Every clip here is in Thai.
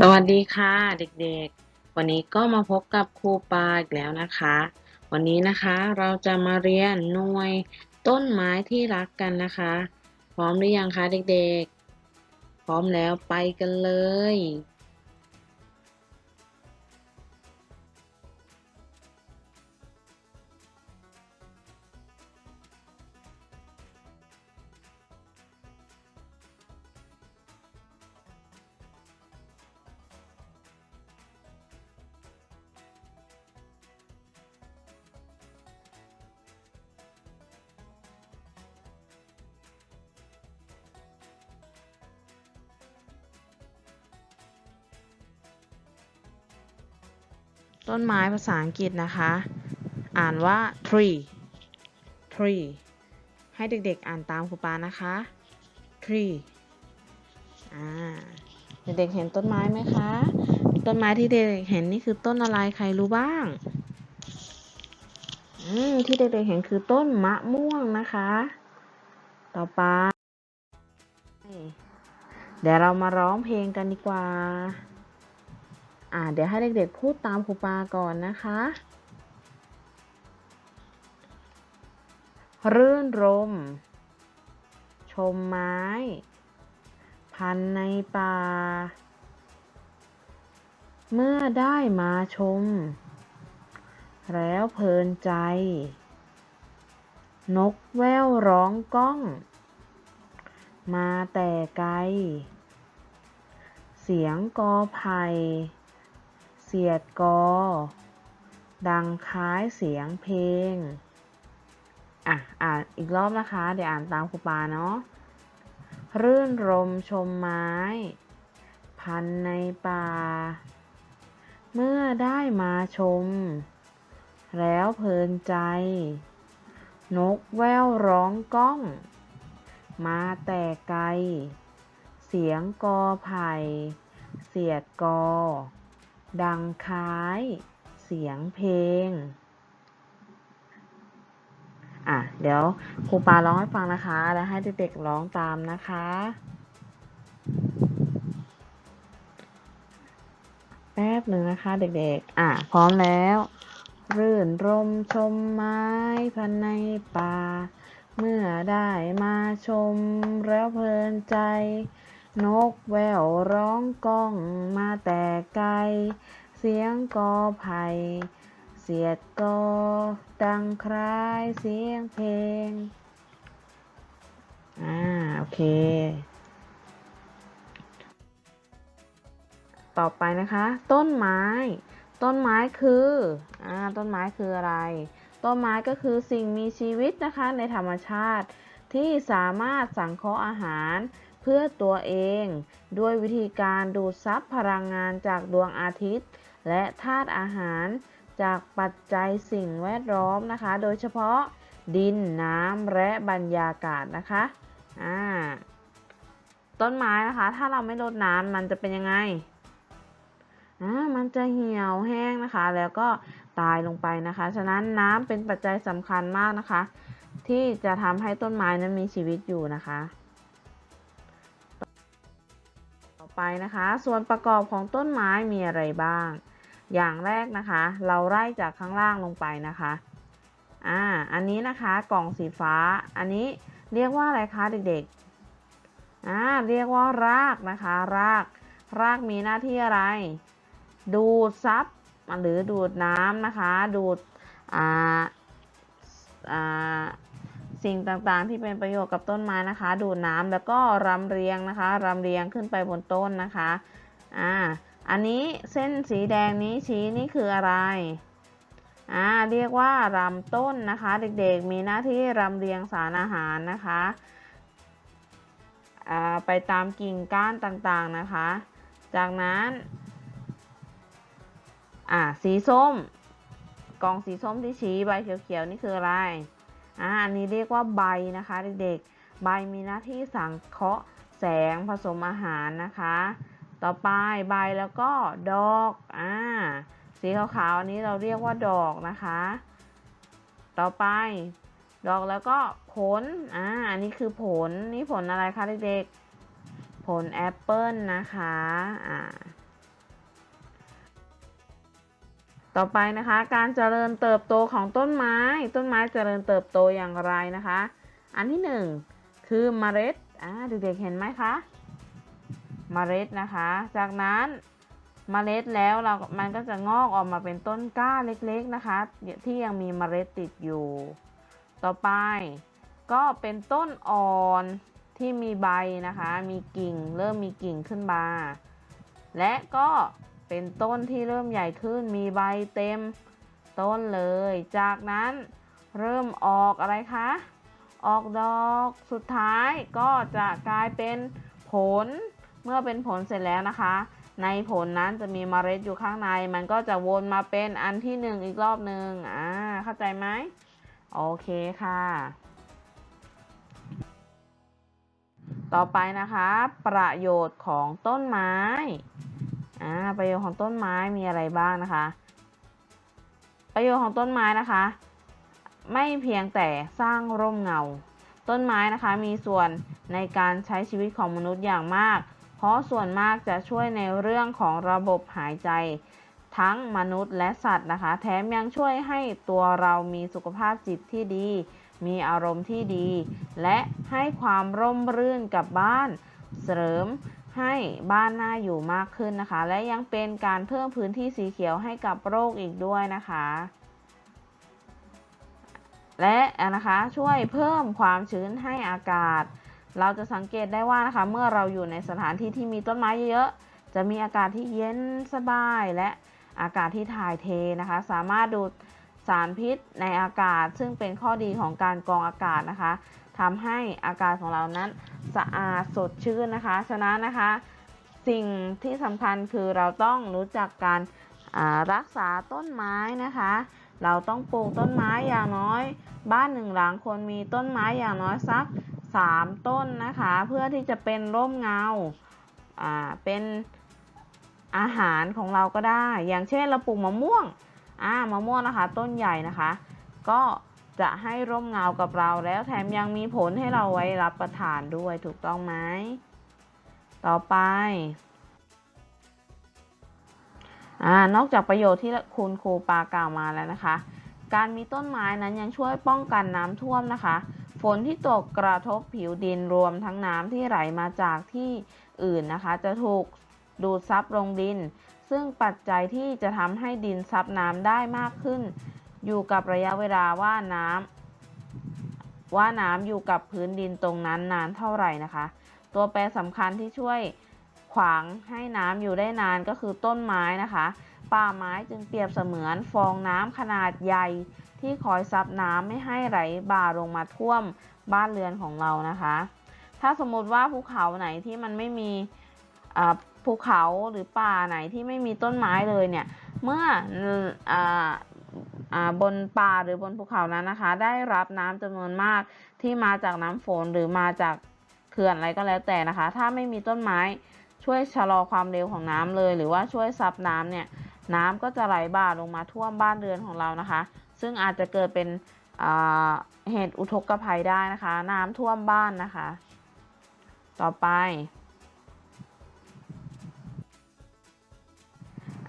สวัสดีค่ะเด็กๆ วันนี้ก็มาพบกับครูปาอีกแล้วนะคะ วันนี้นะคะเราจะมาเรียนหน่วยต้นไม้ที่รักกันนะคะ พร้อมหรือยังคะเด็กๆ พร้อมแล้วไปกันเลย ต้นไม้ภาษาอังกฤษนะคะ อ่านว่า tree tree ให้เด็กๆอ่านตามครูปานะคะ tree อ่าเด็กๆเห็นต้นไม้ไหมคะ ต้นไม้ที่เด็กๆเห็นนี่คือต้นอะไรใครรู้บ้าง อืมที่เด็กๆเห็นคือต้นมะม่วงนะคะ ต่อไป เดี๋ยวเรามาร้องเพลงกันดีกว่า อ่าเดี๋ยวให้เด็กๆพูดตามครูปาก่อนนะคะ รื่นรม ชมไม้ พันในป่า เมื่อได้มาชม แล้วเพลินใจ นกแววร้องก้อง มาแต่ไกลเสียงกอไผ่ เสียดกอ ดังคล้ายเสียงเพลง อะ อ่านอีกรอบนะคะ เดี๋ยวอ่านตามครูปาเนาะ รื่นรมชมไม้ พันในป่า เมื่อได้มาชม แล้วเพลินใจ นกแววร้องก้อง มาแต่ไกล เสียงกอไผ่ เสียดกอ ดังคล้าย เสียงเพลง อะ เดี๋ยวครูปาร้องให้ฟังนะคะ แล้วให้เด็กๆร้องตามนะคะ แป๊บหนึ่งนะคะ เด็กๆ อะ พร้อมแล้ว รื่นรมชมไม้พันในป่า เมื่อได้มาชมแล้วเพลินใจ นกแววร้องก้องมาแต่ไกล เสียงกอไผ่เสียดกอดังคล้ายเสียงเพลง อ่า โอเค ต่อไปนะคะ ต้นไม้ ต้นไม้คือ อ่า ต้นไม้คืออะไร ต้นไม้ก็คือสิ่งมีชีวิตนะคะในธรรมชาติที่สามารถสังเคราะห์อาหาร เพื่อตัวเอง ด้วยวิธีการดูดซับพลังงานจากดวงอาทิตย์ และธาตุอาหารจากปัจจัยสิ่งแวดล้อมนะคะ โดยเฉพาะดินน้ำและบรรยากาศนะคะอ่าต้นไม้นะคะ ถ้าเราไม่รดน้ำมันจะเป็นยังไงอ่ามันจะเหี่ยวแห้งนะคะ แล้วก็ตายลงไปนะคะ ฉะนั้นน้ำเป็นปัจจัยสำคัญมากนะคะ ที่จะทำให้ต้นไม้นั้นมีชีวิตอยู่นะคะ ไปนะคะ ส่วนประกอบของต้นไม้มีอะไรบ้าง อย่างแรกนะคะ เราไล่จากข้างล่างลงไปนะคะ อ่า อันนี้นะคะกล่องสีฟ้า อันนี้เรียกว่าอะไรคะเด็กๆ อ่า เรียกว่ารากนะคะ ราก รากมีหน้าที่อะไร ดูดซับหรือดูดน้ำนะคะ ดูด อ่า อ่า สิ่งต่างๆ ที่เป็นประโยชน์กับต้นไม้นะคะ ดูดน้ำแล้วก็รำเรียงนะคะรำเรียงขึ้นไปบนต้นนะคะอ่าอันนี้เส้นสีแดงนี้ชี้นี่คืออะไรอ่าเรียกว่าลำต้นนะคะ เด็กๆมีหน้าที่รำเรียงสารอาหารนะคะอ่าไปตามกิ่งก้านต่างๆนะคะ จากนั้นอ่าสีส้ม กองสีส้มที่ชี้ใบเขียวๆนี่คืออะไร อันนี้เรียกว่าใบนะคะเด็กๆ ใบมีหน้าที่สังเคราะห์แสงผสมอาหารนะคะ ต่อไปใบแล้วก็ดอกอ่าสีขาวๆอันนี้เราเรียกว่าดอกนะคะ ต่อไป ดอกแล้วก็ผลอ่าอันนี้คือผลนี่ผลอะไรคะเด็กๆผลแอปเปิลนะคะอ่า ต่อไปนะคะ การเจริญเติบโตของต้นไม้ ต้นไม้เจริญเติบโตอย่างไรนะคะ อันที่หนึ่งคือเมล็ดอ่าเด็กๆเห็นไหมคะเมล็ดนะคะ จากนั้นเมล็ดแล้วเรา มันก็จะงอกออกมาเป็นต้นกล้าเล็กๆนะคะ ที่ยังมีเมล็ดติดอยู่ ต่อไป ก็เป็นต้นอ่อนที่มีใบนะคะ มีกิ่ง เริ่มมีกิ่งขึ้นมา และก็ เป็นต้นที่เริ่มใหญ่ขึ้นมีใบเต็มต้นเลย จากนั้นเริ่มออกอะไรคะ ออกดอกสุดท้ายก็จะกลายเป็นผล เมื่อเป็นผลเสร็จแล้วนะคะ ในผลนั้นจะมีเมล็ดอยู่ข้างใน มันก็จะวนมาเป็นอันที่หนึ่งอีกรอบหนึ่งอ่าเข้าใจไหมโอเคค่ะ ต่อไปนะคะ ประโยชน์ของต้นไม้ อ่าประโยชน์ของต้นไม้มีอะไรบ้างนะคะ ประโยชน์ของต้นไม้นะคะ ไม่เพียงแต่สร้างร่มเงา ต้นไม้นะคะมีส่วนในการใช้ชีวิตของมนุษย์อย่างมาก เพราะส่วนมากจะช่วยในเรื่องของระบบหายใจ ทั้งมนุษย์และสัตว์นะคะ แถมยังช่วยให้ตัวเรามีสุขภาพจิตที่ดี มีอารมณ์ที่ดี และให้ความร่มรื่นกับบ้าน เสริม ให้บ้านน่าอยู่มากขึ้นนะคะ และยังเป็นการเพิ่มพื้นที่สีเขียวให้กับโรคอีกด้วยนะคะ และนะคะช่วยเพิ่มความชื้นให้อากาศ เราจะสังเกตได้ว่านะคะ เมื่อเราอยู่ในสถานที่ที่มีต้นไม้เยอะๆจะมีอากาศที่เย็นสบายและอากาศที่ถ่ายเทนะคะ สามารถดูดสารพิษในอากาศ ซึ่งเป็นข้อดีของการกรองอากาศนะคะทำให้อากาศของเรานั้น สะอาดสดชื่นนะคะ ฉะนั้นนะคะ สิ่งที่สำคัญคือเราต้องรู้จักการรักษาต้นไม้นะคะ เราต้องปลูกต้นไม้อย่างน้อย บ้านหนึ่งหลังควรมีต้นไม้อย่างน้อยสัก 3 ต้นนะคะ เพื่อที่จะเป็นร่มเงาาเป็นอาหารของเราก็ได้ อย่างเช่นเราปลูกมะม่วงอ่ามะม่วงนะคะ ต้นใหญ่นะคะ ก็ จะให้ร่มเงากับเราแล้วแถมยังมีผลให้เราไว้รับประทานด้วยถูกต้องไหม ต่อไปอ่านอกจากประโยชน์ที่คุณครูปากล่าวมาแล้วนะคะ การมีต้นไม้นั้นยังช่วยป้องกันน้ำท่วมนะคะ ฝนที่ตกกระทบผิวดินรวมทั้งน้ำที่ไหลมาจากที่อื่นนะคะ จะถูกดูดซับลงดิน ซึ่งปัจจัยที่จะทำให้ดินซับน้ำได้มากขึ้น อยู่กับระยะเวลาว่าน้ำว่าน้ำอยู่กับพื้นดินตรงนั้นนานเท่าไหร่นะคะ ตัวแปรสำคัญที่ช่วยขวางให้น้ำอยู่ได้นานก็คือต้นไม้นะคะ ป่าไม้จึงเปรียบเสมือนฟองน้ำขนาดใหญ่ที่คอยซับน้ำไม่ให้ไหลบ่าลงมาท่วมบ้านเรือนของเรานะคะ ถ้าสมมติว่าภูเขาไหนที่มันไม่มีภูเขาหรือป่าไหนที่ไม่มีต้นไม้เลยเนี่ย เมื่อ บนป่าหรือบนภูเขานั้นนะคะ ได้รับน้ำจำนวนมากที่มาจากน้ำฝนหรือมาจากเขื่อนอะไรก็แล้วแต่นะคะ ถ้าไม่มีต้นไม้ช่วยชะลอความเร็วของน้ำเลย หรือว่าช่วยซับน้ำเนี่ยน้ำก็จะไหลบ่าลงมาท่วมบ้านเรือนของเรานะคะ ซึ่งอาจจะเกิดเป็นเหตุอุทกภัยได้นะคะ น้ำท่วมบ้านนะคะ ต่อไป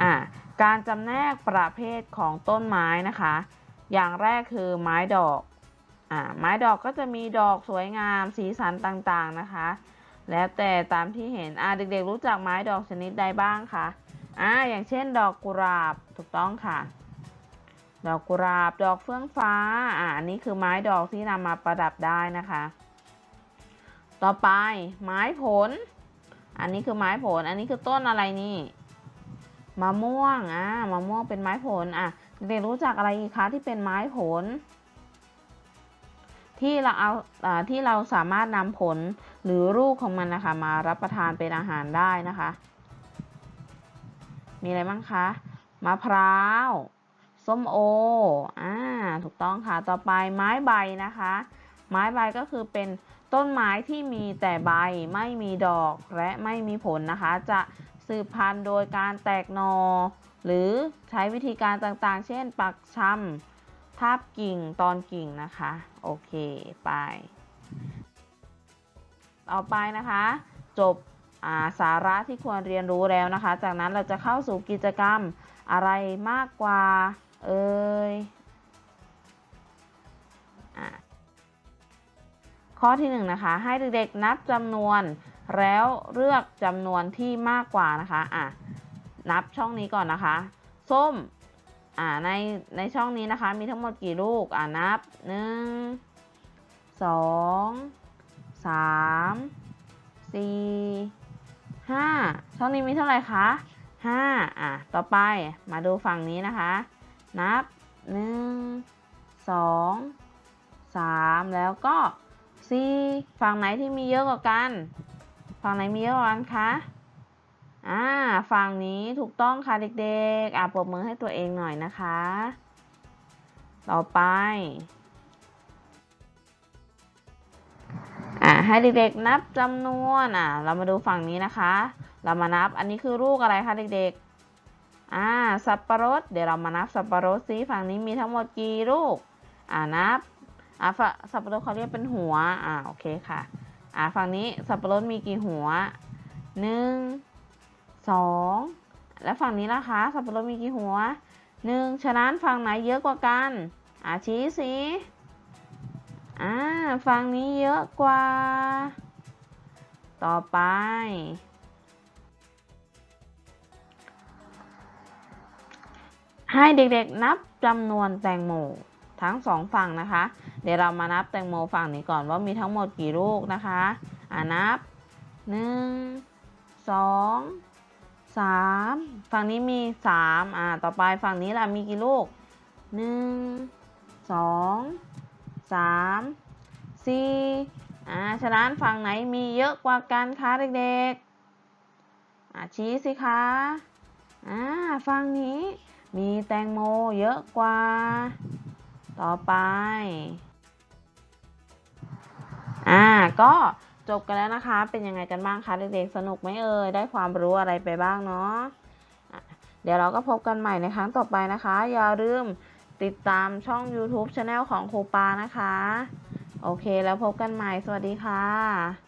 อ่า การจำแนกประเภทของต้นไม้นะคะ อย่างแรกคือไม้ดอกอ่าไม้ดอกก็จะมีดอกสวยงามสีสันต่างๆนะคะ แล้วแต่ตามที่เห็นอ่าเด็กๆรู้จักไม้ดอกชนิดใดบ้างคะอ่าอย่างเช่น ดอกกุหลาบถูกต้องค่ะ ดอกกุหลาบ ดอกเฟื่องฟ้าอ่าอันนี้คือไม้ดอกที่นำมาประดับได้นะคะ ต่อไปไม้ผล อันนี้คือไม้ผล อันนี้คือต้นอะไรนี่ มะม่วงอ่ามะม่วงเป็นไม้ผลอะเด็กรู้จักอะไรอีกคะที่เป็นไม้ผล ที่เราเอาอ่าที่เราสามารถนำผลหรือลูกของมันนะคะมารับประทานเป็นอาหารได้นะคะ มีอะไรบ้างคะมะพร้าวส้มโออ่าถูกต้องค่ะต่อไปไม้ใบนะคะ ไม้ใบก็คือเป็นต้นไม้ที่มีแต่ใบไม่มีดอกและไม่มีผลนะคะ จะ สืบพันธุ์โดยการแตกหนอ หรือใช้วิธีการต่างๆ เช่น ปักชำทับกิ่งตอนกิ่งนะคะ โอเคไป ต่อไปนะคะ จบาสาระที่ควรเรียนรู้แล้วนะคะ จากนั้นเราจะเข้าสู่กิจกรรมอะไรมากกว่า เอ่ยอข้อที่หนึ่งนะคะ ให้เด็กๆนับจำนวน แล้วเลือกจำนวนที่มากกว่านะคะอะนับช่องนี้ก่อนนะคะ ส้มอ่าในในช่องนี้นะคะ มีทั้งหมดกี่ลูกอ่านับหนึ่งสองสามสี่ห้าช่องนี้มีเท่าไหร่คะห้าอะต่อไปมาดูฝั่งนี้นะคะ นับหนึ่งสองสามแล้วก็สี่ฝั่งไหนที่มีเยอะกว่ากัน ฝั่งไหนมีเยอะกว่ากันคะอ่าฝั่งนี้ถูกต้องค่ะเด็กๆ อะปรบมือให้ตัวเองหน่อยนะคะ ต่อไป อ่าให้เด็กๆนับจำนวนอ่าเรามาดูฝั่งนี้นะคะ เรามานับอันนี้คือลูกอะไรคะเด็กๆ อ่าสับปะรด เดี๋ยวเรามานับสับปะรดซิฝั่งนี้มีทั้งหมดกี่ลูก อ่านับ อ่าฝสับปะรดเขาเรียกเป็นหัว อ่าโอเคค่ะ อ่าฝั่งนี้สับปะรดมีกี่หัวหนึ่งสองและฝั่งนี้นะคะ สับปะรดมีกี่หัวหนึ่งฉะนั้นฝั่งไหนเยอะกว่ากันอ่าชี้สิอ่าฝั่งนี้เยอะกว่า ต่อไปให้เด็กๆนับจำนวนแตงโม ทั้งสองฝั่งนะคะ เดี๋ยวเรามานับแตงโมฝั่งนี้ก่อนว่ามีทั้งหมดกี่ลูกนะคะอ่านับหนึ่งสองสามฝั่งนี้มีสามอ่าต่อไปฝั่งนี้ล่ะมีกี่ลูกหนึ่งสองสามสี่อ่าฉะนั้นฝั่งไหนมีเยอะกว่ากันคะเด็กๆอ่าชี้สิคะอ่าฝั่งนี้มีแตงโมเยอะกว่า ต่อไป อ่า ก็จบกันแล้วนะคะ เป็นยังไงกันบ้างคะเด็กๆ สนุกไหมเอ่ย ได้ความรู้อะไรไปบ้างเนาะะเดี๋ยวเราก็พบกันใหม่ในครั้งต่อไปนะคะ อย่าลืมติดตามช่อง YouTube Channel ของครูปานะคะ โอเคแล้วพบกันใหม่ สวัสดีค่ะ